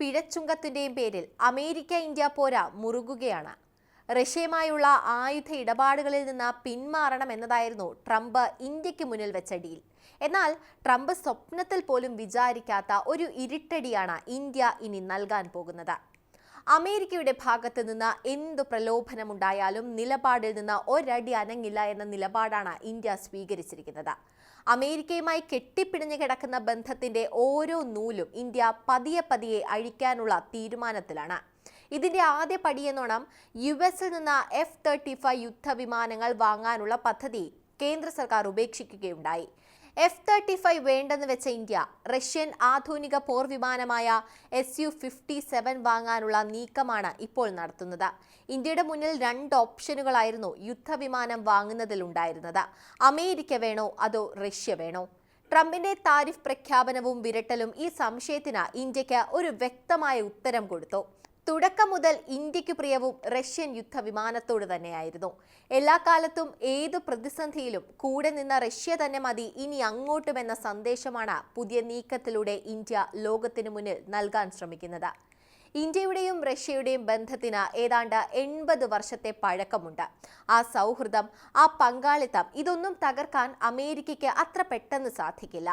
പിഴച്ചുങ്കത്തിന്റെയും പേരിൽ America India പോര മുറുകുകയാണ്. റഷ്യയുമായുള്ള ആയുധ ഇടപാടുകളിൽ നിന്ന് പിന്മാറണം എന്നതായിരുന്നു ട്രംപ് ഇന്ത്യയ്ക്ക് മുന്നിൽ വെച്ച ഡീൽ. എന്നാൽ ട്രംപ് സ്വപ്നത്തിൽ പോലും വിചാരിക്കാത്ത ഒരു ഇരുട്ടടിയാണ് ഇന്ത്യ ഇനി നൽകാൻ പോകുന്നത്. അമേരിക്കയുടെ ഭാഗത്ത് നിന്ന് എന്തു പ്രലോഭനമുണ്ടായാലും നിലപാടിൽ നിന്ന് ഒരടി അനങ്ങില്ല എന്ന നിലപാടാണ് ഇന്ത്യ സ്വീകരിച്ചിരിക്കുന്നത്. അമേരിക്കയുമായി കെട്ടിപ്പിടിഞ്ഞു കിടക്കുന്ന ബന്ധത്തിന്റെ ഓരോ നൂലും ഇന്ത്യ പതിയെ പതിയെ അഴിക്കാനുള്ള തീരുമാനത്തിലാണ്. ഇതിന്റെ ആദ്യ പടിയെന്നോണം യു എസിൽ നിന്ന് എഫ് തേർട്ടി ഫൈവ് യുദ്ധവിമാനങ്ങൾ വാങ്ങാനുള്ള പദ്ധതി കേന്ദ്ര സർക്കാർ ഉപേക്ഷിക്കുകയുണ്ടായി. എഫ് തേർട്ടി ഫൈവ് വേണ്ടെന്ന് വെച്ച ഇന്ത്യ റഷ്യൻ ആധുനിക പോർ വിമാനമായ എസ് യു ഫിഫ്റ്റി സെവൻ വാങ്ങാനുള്ള നീക്കമാണ് ഇപ്പോൾ നടത്തുന്നത്. ഇന്ത്യയുടെ മുന്നിൽ രണ്ട് ഓപ്ഷനുകളായിരുന്നു യുദ്ധവിമാനം വാങ്ങുന്നതിലുണ്ടായിരുന്നത്. അമേരിക്ക വേണോ അതോ റഷ്യ വേണോ? ട്രംപിന്റെ താരിഫ് പ്രഖ്യാപനവും വിരട്ടലും ഈ സംശയത്തിന് ഇന്ത്യയ്ക്ക് ഒരു വ്യക്തമായ ഉത്തരം കൊടുത്തു. തുടക്കം മുതൽ ഇന്ത്യയ്ക്ക് പ്രിയവും റഷ്യൻ യുദ്ധവിമാനത്തോട് തന്നെയായിരുന്നു. എല്ലാ കാലത്തും ഏത് പ്രതിസന്ധിയിലും കൂടെ നിന്ന റഷ്യ തന്നെ മതി ഇനി അങ്ങോട്ടുമെന്ന സന്ദേശമാണ് പുതിയ നീക്കത്തിലൂടെ ഇന്ത്യ ലോകത്തിനു മുന്നിൽ നൽകാൻ ശ്രമിക്കുന്നത്. ഇന്ത്യയുടെയും റഷ്യയുടെയും ബന്ധത്തിന് ഏതാണ്ട് എൺപത് വർഷത്തെ പഴക്കമുണ്ട്. ആ സൗഹൃദം ആ പങ്കാളിത്തം ഇതൊന്നും തകർക്കാൻ അമേരിക്കയ്ക്ക് അത്ര പെട്ടെന്ന് സാധിക്കില്ല.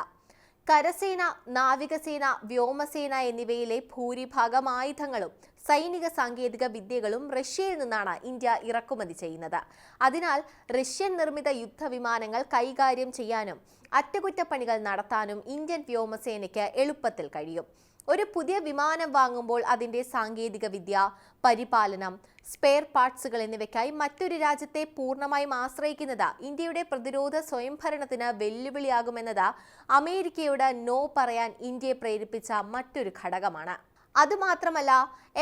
കരസേന നാവികസേന വ്യോമസേന എന്നിവയിലെ ഭൂരിഭാഗം ആയുധങ്ങളും സൈനിക സാങ്കേതിക വിദ്യകളും റഷ്യയിൽ നിന്നാണ് ഇന്ത്യ ഇറക്കുമതി ചെയ്യുന്നത്. അതിനാൽ റഷ്യൻ നിർമ്മിത യുദ്ധവിമാനങ്ങൾ കൈകാര്യം ചെയ്യാനും അറ്റകുറ്റപ്പണികൾ നടത്താനും ഇന്ത്യൻ വ്യോമസേനയ്ക്ക് എളുപ്പത്തിൽ കഴിയും. ഒരു പുതിയ വിമാനം വാങ്ങുമ്പോൾ അതിന്റെ സാങ്കേതിക വിദ്യ പരിപാലനം സ്പെയർ പാർട്സുകൾ എന്നിവയ്ക്കായി മറ്റൊരു രാജ്യത്തെ പൂർണമായും ആശ്രയിക്കുന്നത് ഇന്ത്യയുടെ പ്രതിരോധ സ്വയംഭരണത്തിന് വെല്ലുവിളിയാകുമെന്നത് അമേരിക്കയോട് നോ പറയാൻ ഇന്ത്യയെ പ്രേരിപ്പിച്ച മറ്റൊരു ഘടകമാണ്. അതുമാത്രമല്ല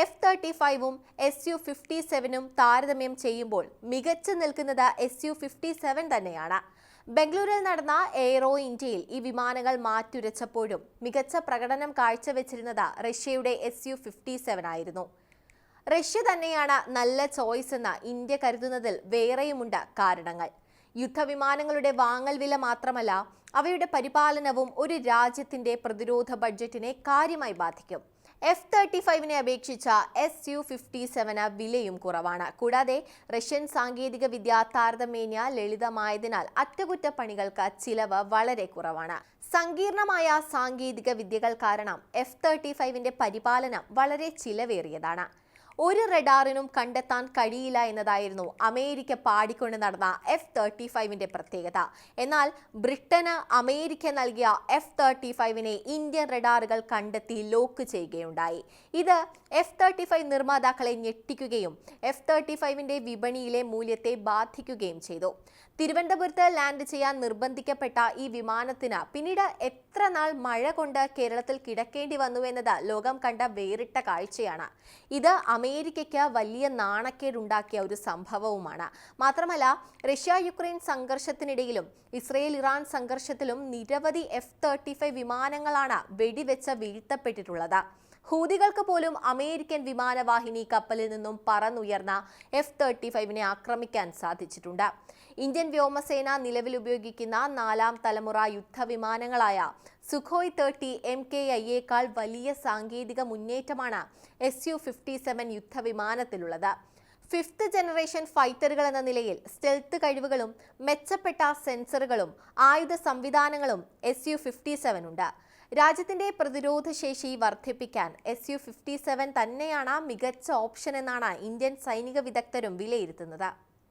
എഫ് തേർട്ടി ഫൈവും എസ് യു ഫിഫ്റ്റി സെവനും താരതമ്യം ചെയ്യുമ്പോൾ മികച്ചു നിൽക്കുന്നത് എസ് യു ഫിഫ്റ്റി സെവൻ തന്നെയാണ്. ബംഗളൂരിൽ നടന്ന എയ്റോ ഇന്ത്യയിൽ ഈ വിമാനങ്ങൾ മാറ്റുരച്ചപ്പോഴും മികച്ച പ്രകടനം കാഴ്ചവെച്ചിരുന്നത് റഷ്യയുടെ എസ് യു ഫിഫ്റ്റി സെവൻ ആയിരുന്നു. റഷ്യ തന്നെയാണ് നല്ല ചോയ്സ് എന്ന് ഇന്ത്യ കരുതുന്നതിൽ വേറെയുമുണ്ട് കാരണങ്ങൾ. യുദ്ധവിമാനങ്ങളുടെ വാങ്ങൽ വില മാത്രമല്ല അവയുടെ പരിപാലനവും ഒരു രാജ്യത്തിന്റെ പ്രതിരോധ ബഡ്ജറ്റിനെ കാര്യമായി ബാധിക്കും. എഫ് തേർട്ടി ഫൈവിനെ അപേക്ഷിച്ച എസ് യു ഫിഫ്റ്റി സെവന് വിലയും കുറവാണ്. കൂടാതെ റഷ്യൻ സാങ്കേതിക വിദ്യ താരതമ്യേന ലളിതമായതിനാൽ അറ്റകുറ്റപ്പണികൾക്ക് ചിലവ് വളരെ കുറവാണ്. സങ്കീർണമായ സാങ്കേതിക വിദ്യകൾ കാരണം എഫ് തേർട്ടി ഫൈവിന്റെ പരിപാലനം വളരെ ചിലവേറിയതാണ്. ഒരു റഡാറിനും കണ്ടെത്താൻ കഴിയില്ല എന്നതായിരുന്നു അമേരിക്ക പാടിക്കൊണ്ട് നടന്ന എഫ് തേർട്ടി ഫൈവിന്റെ പ്രത്യേകത. എന്നാൽ ബ്രിട്ടന് അമേരിക്ക നൽകിയ എഫ് തേർട്ടി ഫൈവിനെ ഇന്ത്യൻ റഡാറുകൾ കണ്ടെത്തി ലോക്ക് ചെയ്യുകയുണ്ടായി. ഇത് എഫ് തേർട്ടി ഫൈവ് നിർമ്മാതാക്കളെ ഞെട്ടിക്കുകയും എഫ് തേർട്ടി ഫൈവിന്റെ വിപണിയിലെ മൂല്യത്തെ ബാധിക്കുകയും ചെയ്തു. തിരുവനന്തപുരത്ത് ലാൻഡ് ചെയ്യാൻ നിർബന്ധിക്കപ്പെട്ട ഈ വിമാനത്തിന് പിന്നീട് എത്ര നാൾ മഴ കൊണ്ട് കേരളത്തിൽ കിടക്കേണ്ടി വന്നു എന്നത് ലോകം കണ്ട വേറിട്ട കാഴ്ചയാണ്. ഇത് അമേരിക്കയ്ക്ക് വലിയ നാണക്കേടുണ്ടാക്കിയ ഒരു സംഭവവുമാണ്. മാത്രമല്ല റഷ്യ യുക്രൈൻ സംഘർഷത്തിനിടയിലും ഇസ്രയേൽ ഇറാൻ സംഘർഷത്തിലും നിരവധി എഫ് തേർട്ടി ഫൈവ് വിമാനങ്ങളാണ് വെടിവെച്ച് വീഴ്ത്തപ്പെട്ടിട്ടുള്ളത്. ഹൂതികൾക്ക് പോലും അമേരിക്കൻ വിമാനവാഹിനി കപ്പലിൽ നിന്നും പറന്നുയർന്ന എഫ് തേർട്ടി ഫൈവിനെ ആക്രമിക്കാൻ സാധിച്ചിട്ടുണ്ട്. ഇന്ത്യൻ വ്യോമസേന നിലവിൽ ഉപയോഗിക്കുന്ന നാലാം തലമുറ യുദ്ധവിമാനങ്ങളായ സുഖോയ് തേർട്ടി എം കെ ഐയേക്കാൾ വലിയ സാങ്കേതിക മുന്നേറ്റമാണ് എസ് യു ഫിഫ്റ്റി സെവൻ യുദ്ധവിമാനത്തിലുള്ളത്. ഫിഫ്ത്ത് ജനറേഷൻ ഫൈറ്ററുകൾ എന്ന നിലയിൽ സ്റ്റെൽത്ത് കഴിവുകളും മെച്ചപ്പെട്ട സെൻസറുകളും ആയുധ സംവിധാനങ്ങളും എസ് യു ഫിഫ്റ്റി സെവൻ ഉണ്ട്. രാജ്യത്തിന്റെ പ്രതിരോധ ശേഷി വർദ്ധിപ്പിക്കാൻ എസ് യു ഫിഫ്റ്റി സെവൻ തന്നെയാണ് മികച്ച ഓപ്ഷൻ എന്നാണ് ഇന്ത്യൻ സൈനിക വിദഗ്ധരും വിലയിരുത്തുന്നത്.